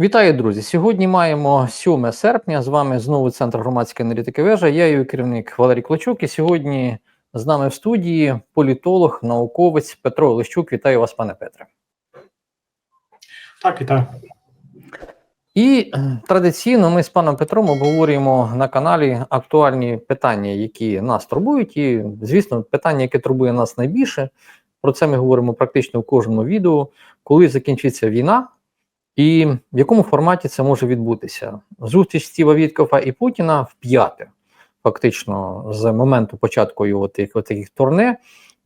Вітаю, друзі! Сьогодні маємо 7 серпня. З вами знову центр громадської аналітики вежа. Я її керівник Валерій Клочук. І сьогодні з нами в студії політолог, науковець Петро Олещук. Вітаю вас, пане Петре. Так, вітаю. І е, традиційно ми з паном Петром обговорюємо на каналі актуальні питання, які нас турбують. І, звісно, питання, яке турбує нас найбільше. Про це ми говоримо практично в кожному відео, коли закінчиться війна. І в якому форматі це може відбутися? Зустріч Стіва Віткофа і Путіна в п'яте, фактично, з моменту початку його тих таких турне,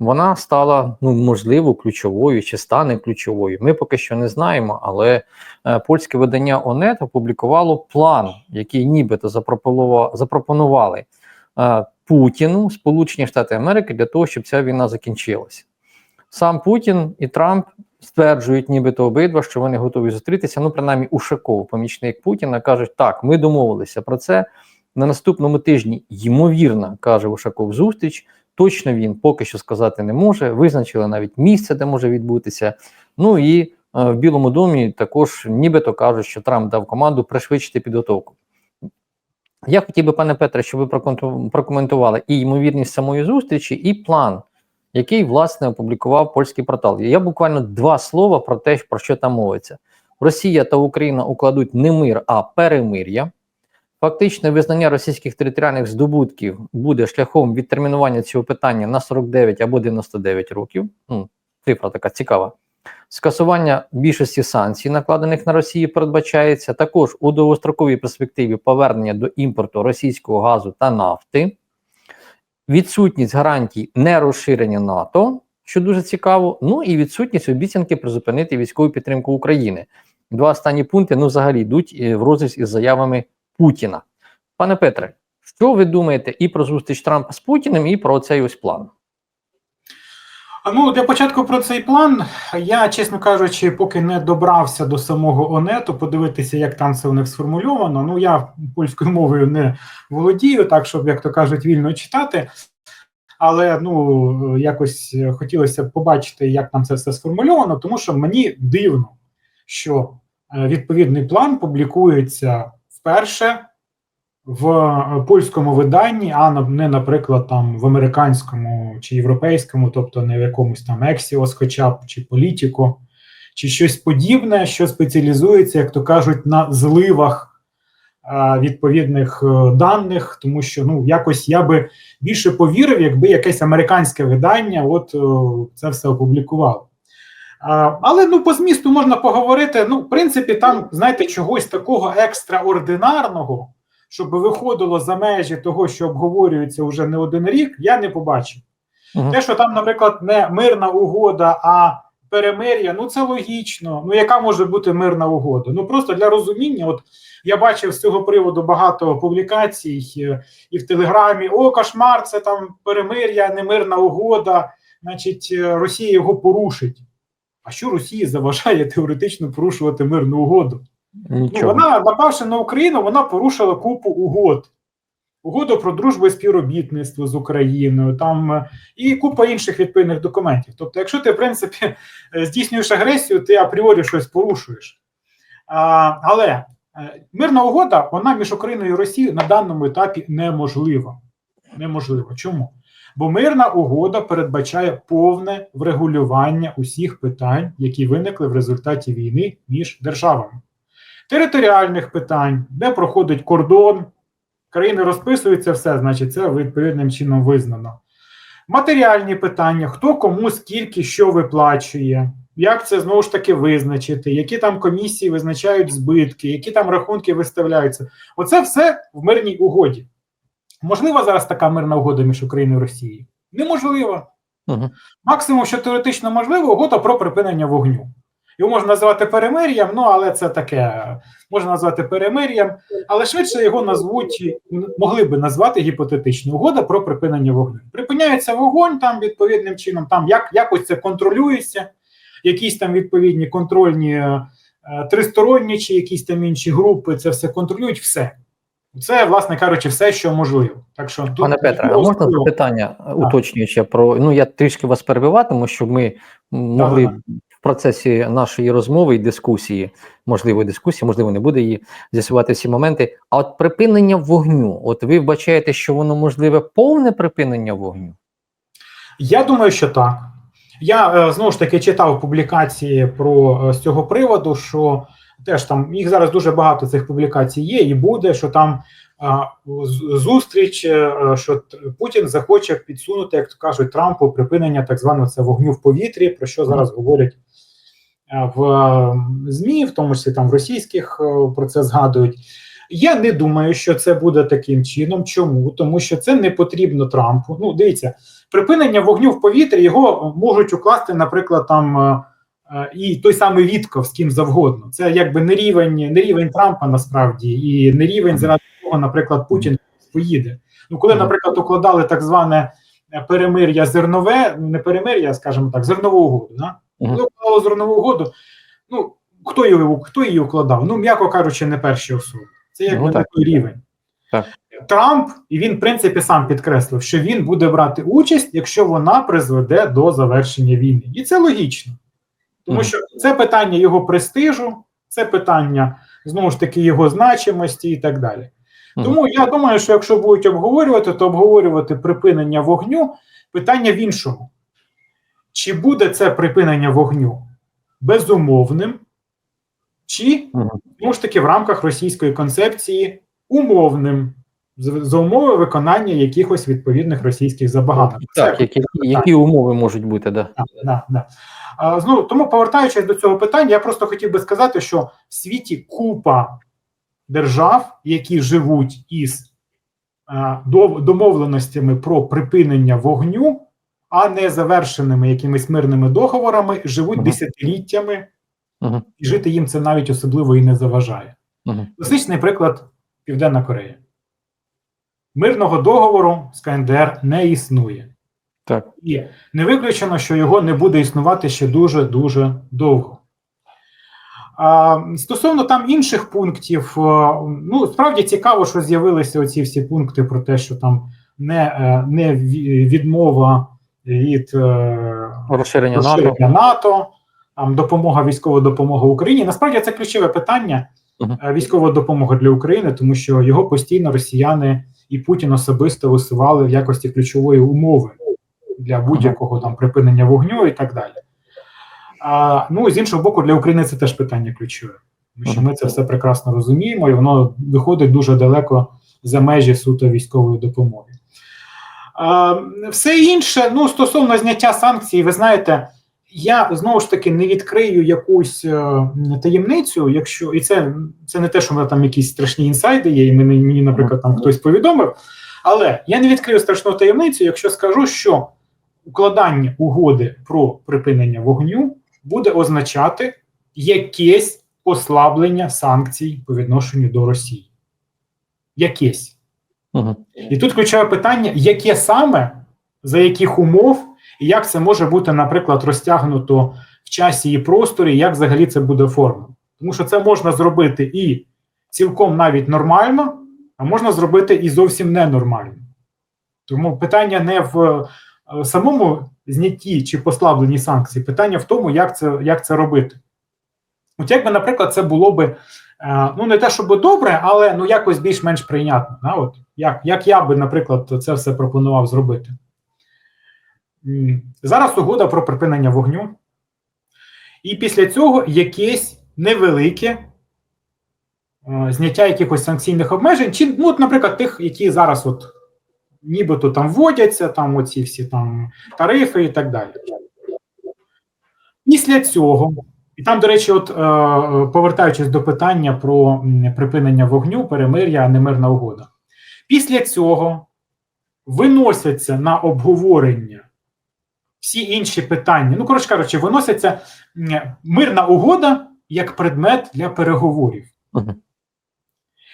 вона стала ну можливо ключовою чи стане ключовою. Ми поки що не знаємо, але е, польське видання ОНЕТ опублікувало план, який нібито запропонували, е, Путіну Сполучені Штати Америки для того, щоб ця війна закінчилася. Сам Путін і Трамп стверджують, нібито обидва, що вони готові зустрітися. Ну, принаймні, Ушаков, помічник Путіна, кажуть, так, ми домовилися про це. На наступному тижні, ймовірно, каже Ушаков, зустріч. Точно він поки що сказати не може. Визначили навіть місце, де може відбутися. Ну і е, в Білому домі також нібито кажуть, що Трамп дав команду пришвидшити підготовку. Я хотів би, пане Петре, щоб ви прокоментували і ймовірність самої зустрічі, і план який власне опублікував польський портал. Я буквально два слова про те, про що там мовиться. Росія та Україна укладуть не мир, а перемир'я. Фактичне визнання російських територіальних здобутків буде шляхом відтермінування цього питання на 49 або 99 років. Ну, Цифра така цікава. Скасування більшості санкцій, накладених на Росію, передбачається також у довгостроковій перспективі повернення до імпорту російського газу та нафти відсутність гарантій нерозширення НАТО, що дуже цікаво. Ну і відсутність обіцянки призупинити військову підтримку України. Два останні пункти ну взагалі йдуть е, в розріз із заявами Путіна. Пане Петре, що ви думаєте і про зустріч Трампа з Путіним, і про цей ось план? Ну, для початку про цей план я, чесно кажучи, поки не добрався до самого ОНЕТу, подивитися, як там це у них сформульовано. Ну, я польською мовою не володію, так щоб, як то кажуть, вільно читати. Але ну якось хотілося б побачити, як там це все сформульовано, тому що мені дивно, що е, відповідний план публікується вперше в е, польському виданні, а не, наприклад, там в американському чи європейському, тобто не в якомусь там Ексіос, хоча б чи Політіко, чи щось подібне, що спеціалізується, як то кажуть, на зливах е, відповідних е, даних, тому що ну якось я би більше повірив, якби якесь американське видання от це все опублікувало. Але ну по змісту можна поговорити. Ну, в принципі, там, знаєте, чогось такого екстраординарного щоб виходило за межі того, що обговорюється вже не один рік, я не побачив. Uh Те, що там, наприклад, не мирна угода, а перемир'я, ну це логічно. Ну, яка може бути мирна угода? Ну просто для розуміння, от я бачив з цього приводу багато публікацій е, і в Телеграмі: О, кошмар, це там перемир'я, не мирна угода, значить, е, Росія його порушить. А що Росії заважає теоретично порушувати мирну угоду? Ну, Вона, напавши на Україну, вона порушила купу угод. Угоду про дружбу і співробітництво з Україною, там е, і купа інших відповідних документів. Тобто, якщо ти, в принципі, е, здійснюєш агресію, ти апріорі щось порушуєш. А, Але е, мирна угода, вона між Україною і Росією на даному етапі неможлива. Неможливо. Чому? Бо мирна угода передбачає повне врегулювання усіх питань, які виникли в результаті війни між державами територіальних питань, де проходить кордон, країни розписуються, все, значить, це відповідним чином визнано. Матеріальні питання, хто кому скільки що виплачує, як це знову ж таки визначити, які там комісії визначають збитки, які там рахунки виставляються. Оце все в мирній угоді. Можлива зараз така мирна угода між Україною і Росією? Неможливо. Угу. Максимум, що теоретично можливо, угода про припинення вогню. Його можна назвати перемир'ям, ну але це таке можна назвати перемир'ям, але швидше його назвуть, могли би назвати гіпотетично угода про припинення вогню. Припиняється вогонь там відповідним чином, там як якось це контролюється, якісь там відповідні контрольні е, тристоронні чи якісь там інші групи, це все контролюють, все. Це, власне кажучи, все, що можливо. Так що тут пане Петре, а можна запитання уточнюючи про ну я трішки вас перебиватиму, щоб ми могли процесі нашої розмови і дискусії, можливо, дискусії, можливо, не буде її з'ясувати всі моменти. А от припинення вогню, от ви вбачаєте, що воно можливе повне припинення вогню? Я думаю, що так. Я е, знову ж таки читав публікації про е, з цього приводу, що теж там їх зараз дуже багато цих публікацій є, і буде, що там зустріч, е, е, що Путін захоче підсунути, як то кажуть, Трампу припинення так званого це вогню в повітрі, про що зараз говорять в е, ЗМІ, в тому числі там в російських е, про це згадують. Я не думаю, що це буде таким чином. Чому? Тому що це не потрібно Трампу. Ну, дивіться, припинення вогню в повітрі його можуть укласти, наприклад, там е, е, і той самий Вітков з ким завгодно. Це якби не рівень, не рівень Трампа насправді, і не рівень, заради якого, наприклад, Путін поїде. Ну, коли, наприклад, укладали так зване е, перемир'я зернове, ну, не перемир'я, скажімо так, зернову угоду. Да? Мгм. Коли уклали зернову угоду, ну хто її хто її укладав? Ну, м'яко кажучи, не перші особи. Це якби Ну, не так. той рівень. Так. Трамп, і він, в принципі, сам підкреслив, що він буде брати участь, якщо вона призведе до завершення війни. І це логічно. Тому що це питання його престижу, це питання знову ж таки його значимості і так далі. Тому я думаю, що якщо будуть обговорювати, то обговорювати припинення вогню питання в іншому. Чи буде це припинення вогню безумовним, чи знову ж таки в рамках російської концепції умовним за умови виконання якихось відповідних російських забаганок. Так, Це- які, які умови можуть бути, да. Да, да, да. А, знову, тому, повертаючись до цього питання, я просто хотів би сказати, що в світі купа держав, які живуть із а, домовленостями про припинення вогню, а не завершеними якимись мирними договорами, живуть Мгм. десятиліттями, Мгм. і жити їм це навіть особливо і не заважає. Мгм. Класичний приклад Південна Корея. Мирного договору з КНДР не існує. Так. І не виключено, що його не буде існувати ще дуже дуже довго. А, стосовно там інших пунктів, е, ну справді цікаво, що з'явилися оці всі пункти про те, що там не, е, не відмова від е, Розширення НАТО. НАТО, там допомога, військова допомога Україні. Насправді це ключове питання е, військова допомога для України, тому що його постійно росіяни і Путін особисто висували в якості ключової умови для будь-якого там припинення вогню і так далі. А, ну з іншого боку, для України це теж питання ключове, тому що ми це все прекрасно розуміємо, і воно виходить дуже далеко за межі суто військової допомоги. Все інше, ну стосовно зняття санкцій, ви знаєте, я знову ж таки не відкрию якусь е, таємницю, якщо і це, це не те, що мене там якісь страшні інсайди є, і мені, мені, наприклад, там хтось повідомив. Але я не відкрию страшну таємницю, якщо скажу, що укладання угоди про припинення вогню буде означати якесь послаблення санкцій по відношенню до Росії. Якесь. І тут ключове питання: яке саме, за яких умов, і як це може бути, наприклад, розтягнуто в часі і просторі, як взагалі це буде оформлено. Тому що це можна зробити і цілком навіть нормально, а можна зробити і зовсім ненормально. Тому питання не в е, самому знятті чи послабленні санкцій, питання в тому, як це, як це робити. От якби, наприклад, це було би е, ну не те, щоб добре, але ну якось більш-менш прийнятно. Да? От, як, як я би, наприклад, це все пропонував зробити. Зараз угода про припинення вогню, і після цього якесь невелике е, зняття якихось санкційних обмежень, чи, ну, от, наприклад, тих, які зараз от нібито там вводяться, там оці всі там тарифи і так далі. Після цього, і там, до речі, от е, повертаючись до питання про припинення вогню, перемир'я, а не мирна угода. Після цього виносяться на обговорення всі інші питання. Ну, коротше кажучи, виноситься мирна угода як предмет для переговорів.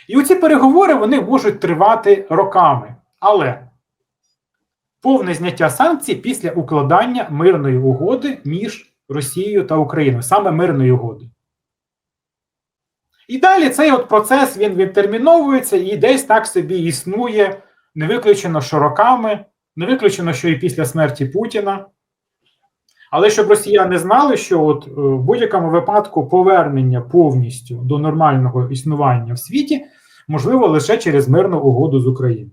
І оці переговори вони можуть тривати роками. Але повне зняття санкцій після укладання мирної угоди між Росією та Україною, саме мирної угоди. І далі цей от процес він відтерміновується і десь так собі існує, не виключено, що роками, не виключено, що і після смерті Путіна. Але щоб росіяни знали, що от е, в будь-якому випадку повернення повністю до нормального існування в світі можливо лише через мирну угоду з Україною.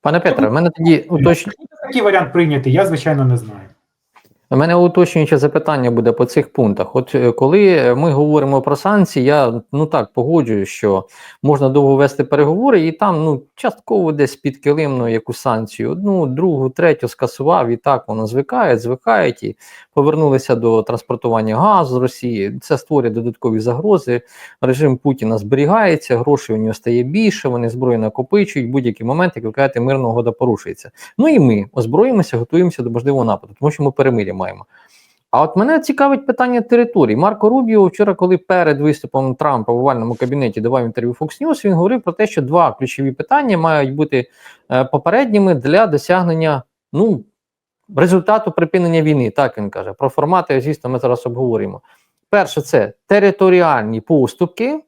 Пане Петре, в мене тоді уточнення. Такий варіант прийняти, я звичайно не знаю. У мене уточнююче запитання буде по цих пунктах. От е, коли ми говоримо про санкції, я ну так погоджую, що можна довго вести переговори, і там ну частково десь під килимну яку санкцію, одну, другу, третю скасував, і так воно звикає, звикають і повернулися до транспортування газу з Росії. Це створює додаткові загрози. Режим Путіна зберігається, грошей у нього стає більше, вони зброю накопичують. Будь-який момент, як ви кажете, мирна угода порушується. Ну і ми озброїмося, готуємося до можливого нападу, тому що ми перемир'я маємо. А от мене цікавить питання територій. Марко Рубіо вчора, коли перед виступом Трампа в овальному кабінеті давав інтерв'ю Fox News, він говорив про те, що два ключові питання мають бути е, попередніми для досягнення ну, результату припинення війни. Так він каже. Про формати, звісно, ми зараз обговоримо. Перше, це територіальні поступки.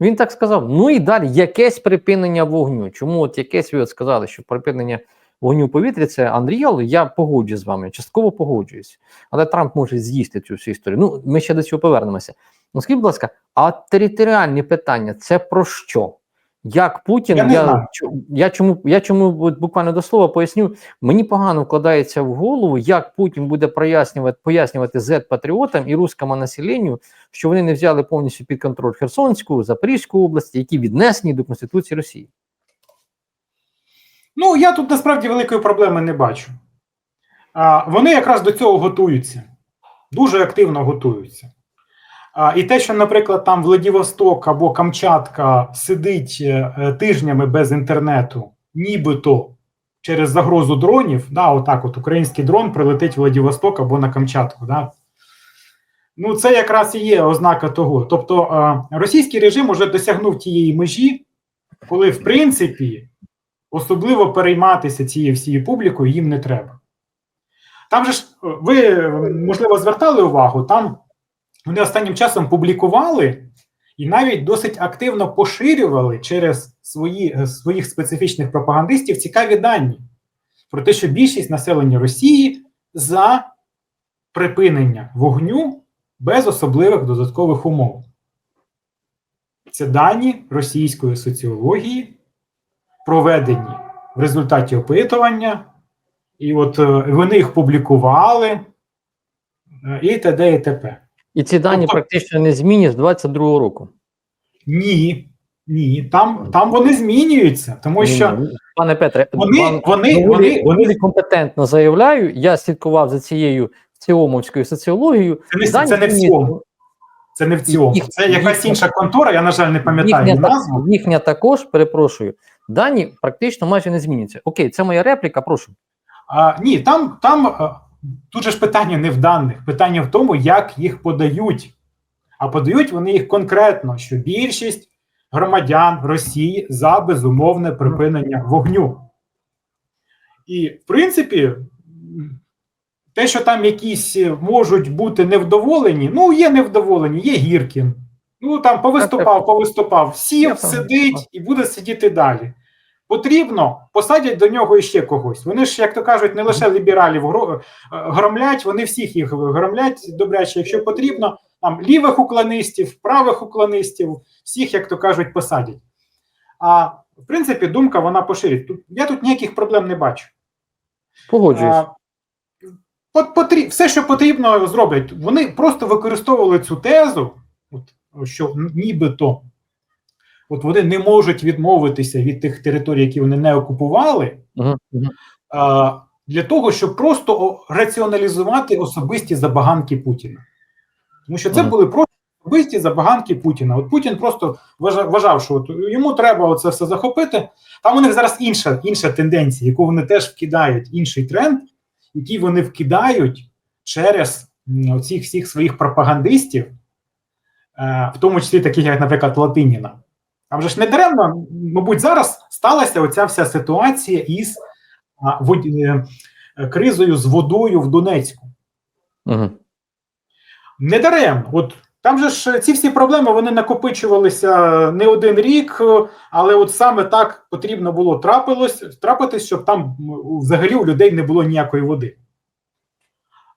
Він так сказав. Ну і далі якесь припинення вогню. Чому от якесь ви от сказали, що припинення вогню в повітрі це Unreal, я погоджуюсь з вами, частково погоджуюсь. Але Трамп може з'їсти цю всю історію. Ну, ми ще до цього повернемося. Ну, скажіть, будь ласка, а територіальні питання це про що? Як Путін, Я я, я чому я чому буквально до слова поясню, мені погано вкладається в голову, як Путін буде прояснювати пояснювати Z-патріотам і руському населенню, що вони не взяли повністю під контроль Херсонську, Запорізьку області, які віднесені до Конституції Росії. Ну, я тут насправді великої проблеми не бачу. А, вони якраз до цього готуються, дуже активно готуються. А, і те, що, наприклад, там Владивосток або Камчатка сидить е, е, тижнями без інтернету, нібито через загрозу дронів, да, отак от український дрон прилетить в Владивосток або на Камчатку. Да. Ну, це якраз і є ознака того. Тобто е, російський режим уже досягнув тієї межі, коли, в принципі, особливо перейматися цією всією публікою їм не треба. Там же ж ви, можливо, звертали увагу, там вони останнім часом публікували і навіть досить активно поширювали через свої, е, своїх специфічних пропагандистів цікаві дані про те, що більшість населення Росії за припинення вогню без особливих додаткових умов. Це дані російської соціології, проведені в результаті опитування, і от е, вони їх публікували, е, і т.д. і т.п. І ці дані Тобто- практично не змінні з 22-го року. Ні, ні, там, там вони змінюються, тому що Ні, ні. Пане Петре, вони, вам вони, доволі, вони, вони, компетентно заявляю. Я слідкував за цією ціомовською соціологією. це не, це не в цьому. Це не в цьому. Їх- Це якась їхня- інша контора, я, на жаль, не пам'ятаю Їхня, назву. їхня також, перепрошую, дані практично майже не змінюються. Окей, це моя репліка, прошу. А, ні, там, там а, тут же ж питання не в даних, питання в тому, як їх подають. А подають вони їх конкретно, що більшість громадян Росії за безумовне припинення вогню. І, в принципі, те, що там якісь можуть бути невдоволені, ну, є невдоволені, є Гіркін. Ну, там повиступав, повиступав, сів, сидить і буде сидіти далі. Потрібно, посадять до нього іще когось. Вони ж, як то кажуть, не лише лібералів е, громлять, вони всіх їх громлять добряче, якщо потрібно, там лівих уклонистів, правих уклонистів, всіх, як то кажуть, посадять. А в принципі, думка вона поширить. Тут я тут ніяких проблем не бачу. Погоджуюсь. А, пот- потрі- все, що потрібно, зроблять. Вони просто використовували цю тезу, от, що нібито от вони не можуть відмовитися від тих територій, які вони не окупували, Угу, угу. а, для того, щоб просто раціоналізувати особисті забаганки Путіна. Тому що це Мгм. були просто особисті забаганки Путіна. От Путін просто вважав, що от йому треба оце все захопити. Там у них зараз інша, інша тенденція, яку вони теж вкидають, інший тренд, який вони вкидають через м, цих всіх своїх пропагандистів, е, в тому числі таких, як, наприклад, Латиніна. Там же ж не даремно, мабуть, зараз сталася оця вся ситуація із а, вод- е, кризою з водою в Донецьку. Угу. Не даремно. От там же ж ці всі проблеми вони накопичувалися не один рік, але от саме так потрібно було трапилось, трапитись, щоб там взагалі у людей не було ніякої води.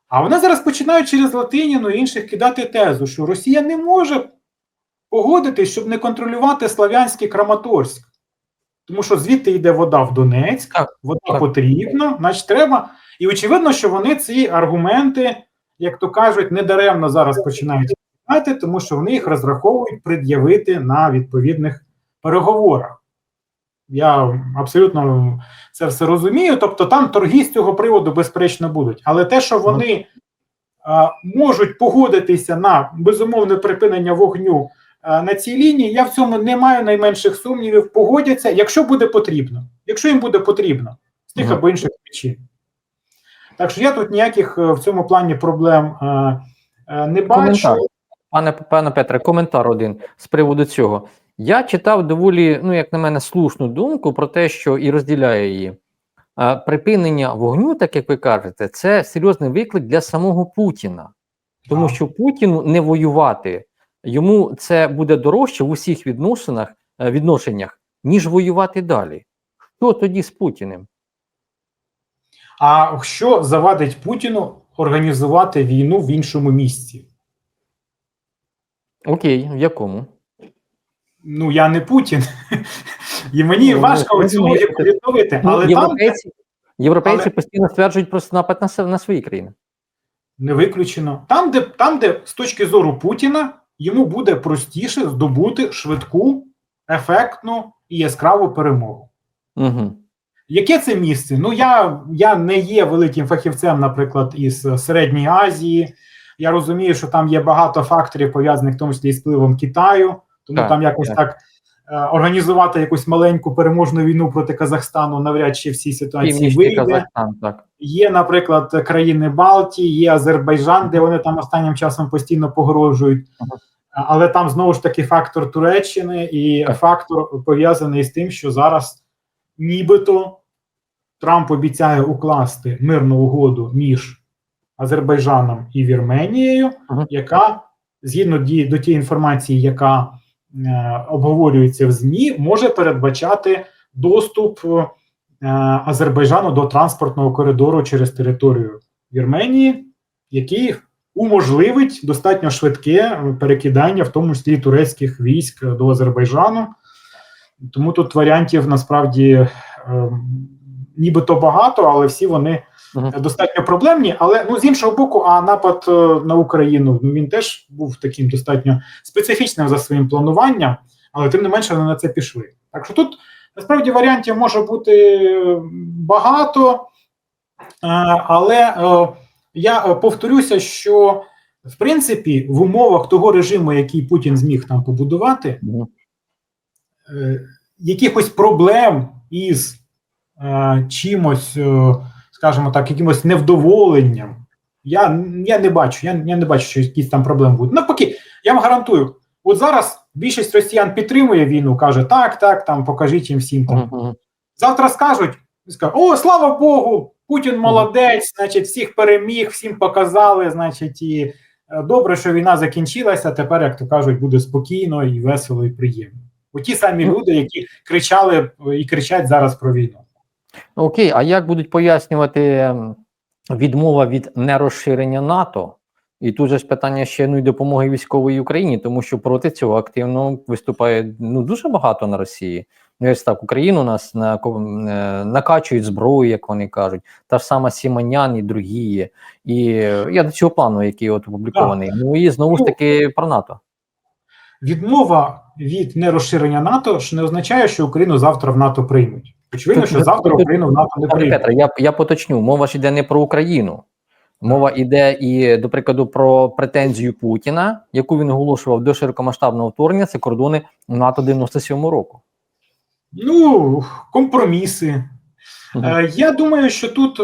А вони зараз починають через Латиніну і інших кидати тезу, що Росія не може погодитись, щоб не контролювати Слав'янський Краматорськ. Тому що звідти йде вода в Донецьк, Так, вода так. потрібна, значить треба. І очевидно, що вони ці аргументи, як то кажуть, недаремно зараз починають знати, тому що вони їх розраховують пред'явити на відповідних переговорах. Я абсолютно це все розумію. Тобто, там торги з цього приводу, безперечно, будуть. Але те, що вони а, можуть погодитися на безумовне припинення вогню на цій лінії, я в цьому не маю найменших сумнівів. Погодяться, якщо буде потрібно, якщо їм буде потрібно, з тих або інших причин. Так що я тут ніяких е, в цьому плані проблем е, е, не бачу. Пане пане Петре, коментар один з приводу цього. Я читав доволі, ну як на мене, слушну думку про те, що і розділяю її. Припинення вогню, так як ви кажете, це серйозний виклик для самого Путіна, тому що Путіну не воювати йому це буде дорожче в усіх відносинах е, відношеннях, ніж воювати далі. Що тоді з Путіним? А що завадить Путіну організувати війну в іншому місці? Окей, в якому? Ну я не Путін, і мені Ну, важко ви цю логіку відновити, Ну, але там європейці, європейці але- постійно стверджують про напад на, на свої країни. не виключено. Там, де там, де з точки зору Путіна йому буде простіше здобути швидку, ефектну і яскраву перемогу. Угу. Яке це місце? Ну я, я не є великим фахівцем, наприклад, із Середньої Азії. Я розумію, що там є багато факторів, пов'язаних в тому числі з впливом Китаю, тому Так, там якось так. так організувати якусь маленьку переможну війну проти Казахстану навряд чи в цій ситуації вийде. Казахстан, так. Є, наприклад, країни Балтії, є Азербайджан, де вони там останнім часом постійно погрожують. Ага. Але там знову ж таки фактор Туреччини і Так. фактор пов'язаний з тим, що зараз нібито Трамп обіцяє укласти мирну угоду між Азербайджаном і Вірменією, Ага. яка згідно до тієї інформації, яка е, обговорюється в ЗМІ, може передбачати доступ е, Азербайджану до транспортного коридору через територію Вірменії, який уможливить достатньо швидке перекидання, в тому числі турецьких військ до Азербайджану. Тому тут варіантів насправді е, нібито багато, але всі вони. Достатньо проблемні. Але ну з іншого боку, а напад е, на Україну ну, він теж був таким достатньо специфічним за своїм плануванням, але тим не менше вони на це пішли. Так що тут насправді варіантів може бути багато, е, але е, я е, повторюся, що в принципі в умовах того режиму, який Путін зміг там побудувати, е, якихось проблем із е, чимось, е, скажімо так, якимось невдоволенням. Я, я не бачу, я, я не бачу, що якісь там проблеми будуть. Навпаки, я вам гарантую, от зараз більшість росіян підтримує війну, каже, так, так, там покажіть їм всім там. Завтра скажуть, скажуть, о, слава Богу, Путін молодець, значить, всіх переміг, всім показали, значить, і е, добре, що війна закінчилася. Тепер, як то кажуть, буде спокійно і весело, і приємно. Оті самі люди, які кричали е, і кричать зараз про війну. Окей, а як будуть пояснювати відмова від нерозширення НАТО? І тут же ж питання ще ну, і допомоги військової Україні, тому що проти цього активно виступає ну, дуже багато на Росії. Ну, ось так, Україну нас на, е, накачують зброю, як вони кажуть, та ж сама Сіманян і другі. І я до цього плану, який от опублікований. Ну і знову ж таки про НАТО. Відмова від нерозширення НАТО ж не означає, що Україну завтра в НАТО приймуть. Очевидно, що завтра Україну в НАТО не приймуть. Петре, я, я поточню. Мова ж йде не про Україну. Мова йде і, до прикладу, про претензію Путіна, яку він оголошував до широкомасштабного вторгнення, це кордони НАТО 97 року. Ну, компроміси. Мгм. Е, Я думаю, що тут е,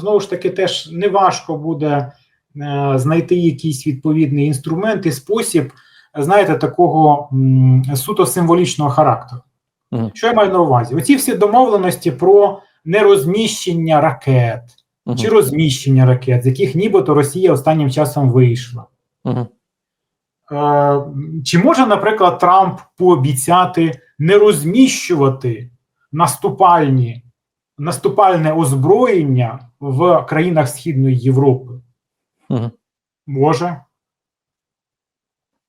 знову ж таки теж неважко буде е, знайти якийсь відповідний інструмент і спосіб, знаєте, такого м, суто символічного характеру. Мгм. Що я маю на увазі? Оці всі домовленості про нерозміщення ракет Мгм. чи розміщення ракет, з яких нібито Росія останнім часом вийшла. Мгм. Е, Чи може, наприклад, Трамп пообіцяти не розміщувати наступальні, наступальне озброєння в країнах Східної Європи? Угу. Може.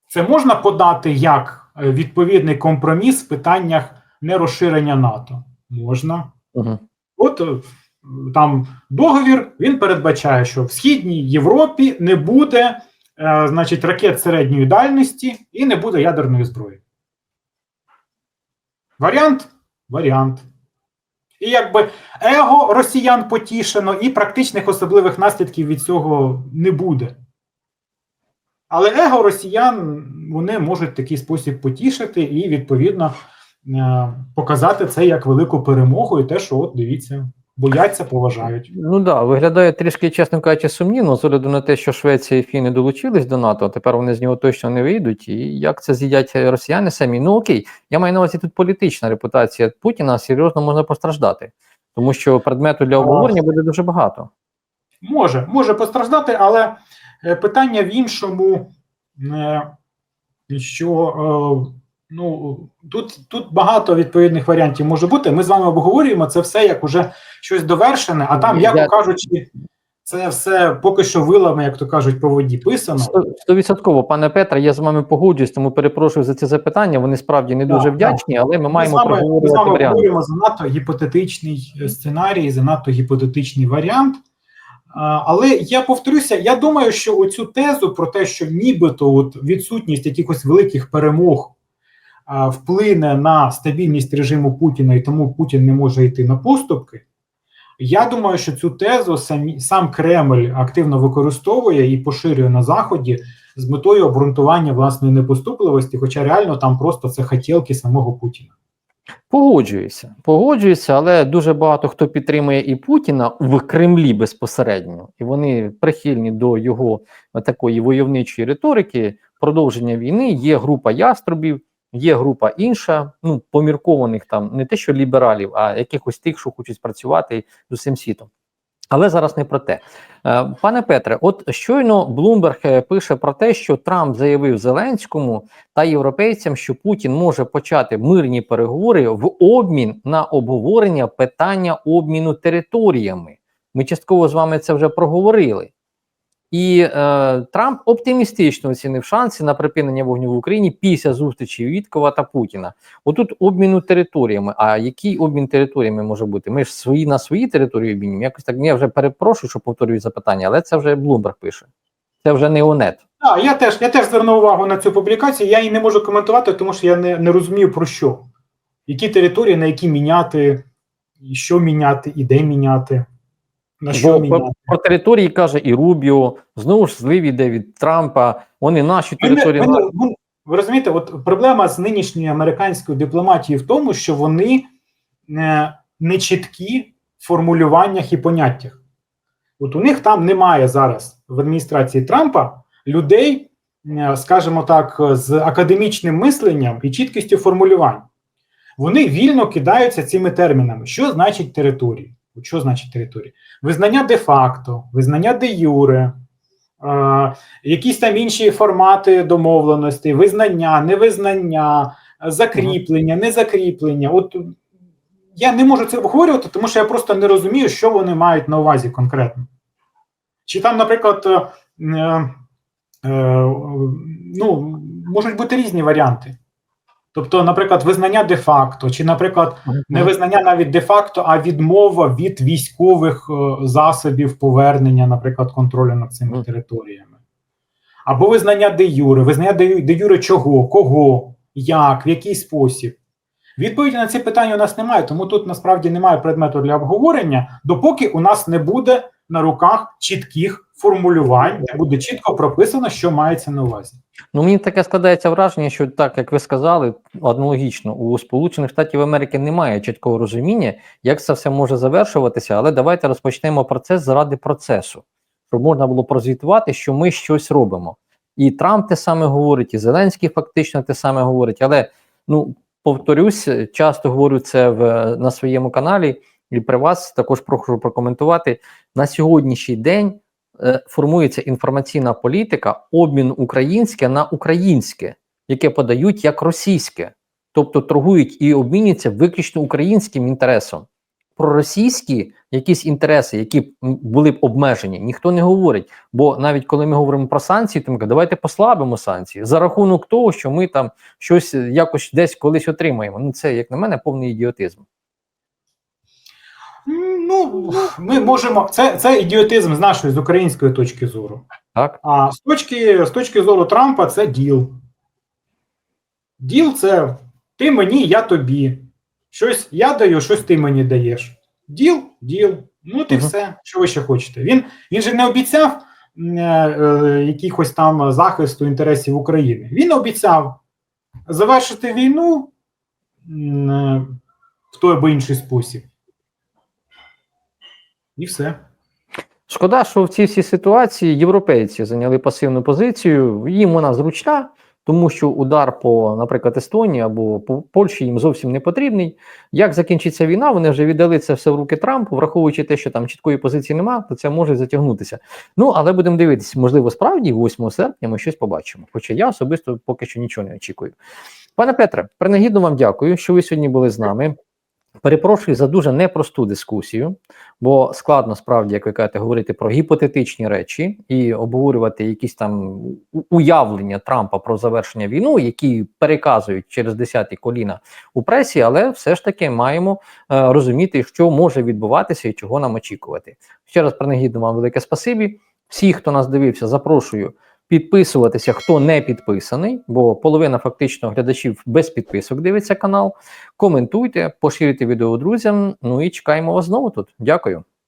Це можна подати як е, відповідний компроміс в питаннях нерозширення НАТО. Можна. Угу. От е, там договір він передбачає, що в Східній Європі не буде е, значить, ракет середньої дальності і не буде ядерної зброї. Варіант? Варіант. І якби его росіян потішено, і практичних особливих наслідків від цього не буде. Але его росіян вони можуть такий спосіб потішити і, відповідно, показати це як велику перемогу, і те, що от дивіться, бояться, поважають. Ну да, виглядає трішки, чесно кажучи, сумнівно, з огляду на те, що Швеція і Фіни долучились до НАТО, а тепер вони з нього точно не вийдуть. І як це з'їдять росіяни самі? Ну окей, я маю на увазі тут політична репутація Путіна серйозно можна постраждати, тому що предмету для обговорення буде дуже багато. Може, може постраждати, але е, питання в іншому, е, що е, ну, тут, тут багато відповідних варіантів може бути. Ми з вами обговорюємо це все як уже щось довершене, а там, як кажучи, це все поки що вилами, як то кажуть, по воді писано. Сто- Стовідсотково, пане Петре, я з вами погоджуюсь, тому перепрошую за ці запитання. Вони справді не дуже Так, вдячні, але ми Ми маємо вами, ми з вами обговорюємо занадто гіпотетичний е, сценарій, занадто гіпотетичний варіант. Але я повторюся, я думаю, що оцю тезу про те, що нібито от відсутність якихось великих перемог вплине на стабільність режиму Путіна, і тому Путін не може йти на поступки. Я думаю, що цю тезу самі, сам Кремль активно використовує і поширює на Заході з метою обґрунтування власної непоступливості, хоча реально там просто це хотілки самого Путіна. Погоджуюся, погоджуюся, але дуже багато хто підтримує і Путіна в Кремлі безпосередньо, і вони прихильні до його такої войовничої риторики, продовження війни. Є група яструбів, є група інша, ну поміркованих там не те, що лібералів, а якихось тих, що хочуть працювати з усім світом. Але зараз не про те. Е, Пане Петре, от щойно Блумберг пише про те, що Трамп заявив Зеленському та європейцям, що Путін може почати мирні переговори в обмін на обговорення питання обміну територіями. Ми частково з вами це вже проговорили. І е, Трамп оптимістично оцінив шанси на припинення вогню в Україні після зустрічі Віткова та Путіна. Отут обміну територіями. А який обмін територіями може бути? Ми ж свої на свої території обмінюємо. Якось так. Я вже перепрошую, що повторюю запитання, але це вже Блумберг пише. Це вже не ОНЕТ. Так, я теж, я теж звернув увагу на цю публікацію. Я її не можу коментувати, тому що я не, не розумію про що. Які території, на які міняти, і що міняти, і де міняти, на що Бо про, про території каже і Рубіо, знову ж злив іде від Трампа. Вони наші території. мене- на- ну, ви розумієте, от проблема з нинішньою американською дипломатією в тому, що вони не, не чіткі в формулюваннях і поняттях. От у них там немає зараз в адміністрації Трампа людей, е, скажімо так, з академічним мисленням і чіткістю формулювань. Вони вільно кидаються цими термінами. Що значить території? Що значить території? Визнання де-факто, визнання де-юре, е, якісь там інші формати домовленості, визнання, невизнання, закріплення, незакріплення. От я не можу це обговорювати, тому що я просто не розумію, що вони мають на увазі конкретно. Чи там, наприклад, е, е, ну, можуть бути різні варіанти. Тобто, наприклад, визнання де-факто, чи, наприклад, не визнання навіть де-факто, а відмова від військових е, засобів повернення, наприклад, контролю над цими територіями. Або визнання де-юре, визнання де- де-юре чого, кого, як, в який спосіб. Відповіді на ці питання у нас немає, тому тут насправді немає предмету для обговорення, допоки у нас не буде на руках чітких формулювань, де буде чітко прописано, що мається на увазі. Ну, мені таке складається враження, що так як ви сказали, аналогічно у Сполучених Штатів Америки немає чіткого розуміння, як це все може завершуватися, але давайте розпочнемо процес заради процесу, щоб можна було прозвітувати, що ми щось робимо. І Трамп те саме говорить, і Зеленський фактично те саме говорить. Але ну повторюсь, часто говорю це в на своєму каналі, і при вас також прошу прокоментувати на сьогоднішній день е, формується інформаційна політика, обмін українське на українське, яке подають як російське, тобто торгують і обмінюються виключно українським інтересом. про російські якісь інтереси, які були б обмежені, ніхто не говорить. Бо навіть коли ми говоримо про санкції, то ми кажемо, давайте послабимо санкції за рахунок того, що ми там щось е, якось десь колись отримаємо. Ну це як на мене повний ідіотизм. М, Ну, ми можемо. Це, це ідіотизм з нашої з української точки зору. Так, А з точки, з точки зору Трампа це діл. Діл це ти мені, я тобі. Щось я даю, щось ти мені даєш. Діл, діл. Ну, ти Мгм. все, що ви ще хочете. Він, він же не обіцяв е, е, якихось там захисту інтересів України. Він обіцяв завершити війну е, в той або інший спосіб. І все. Шкода, що в цій всій ситуації європейці зайняли пасивну позицію. Їм вона зручна, тому що удар по, наприклад, Естонії або по Польщі їм зовсім не потрібний. Як закінчиться війна, вони вже віддали це все в руки Трампу, враховуючи те, що там чіткої позиції немає, то це може затягнутися. Ну але будемо дивитися, можливо, справді 8 серпня ми щось побачимо. Хоча я особисто поки що нічого не очікую. Пане Петре, принагідно вам дякую, що ви сьогодні були з нами. Перепрошую за дуже непросту дискусію, бо складно справді, як ви кажете, говорити про гіпотетичні речі і обговорювати якісь там уявлення Трампа про завершення війни, які переказують через десяті коліна у пресі, але все ж таки маємо е, розуміти, що може відбуватися і чого нам очікувати. Ще раз принагідно вам велике спасибі. Всі, хто нас дивився, запрошую підписуватися, хто не підписаний, бо половина фактично глядачів без підписок дивиться канал. Коментуйте, поширюйте відео друзям. Ну і чекаємо вас знову тут. Дякую.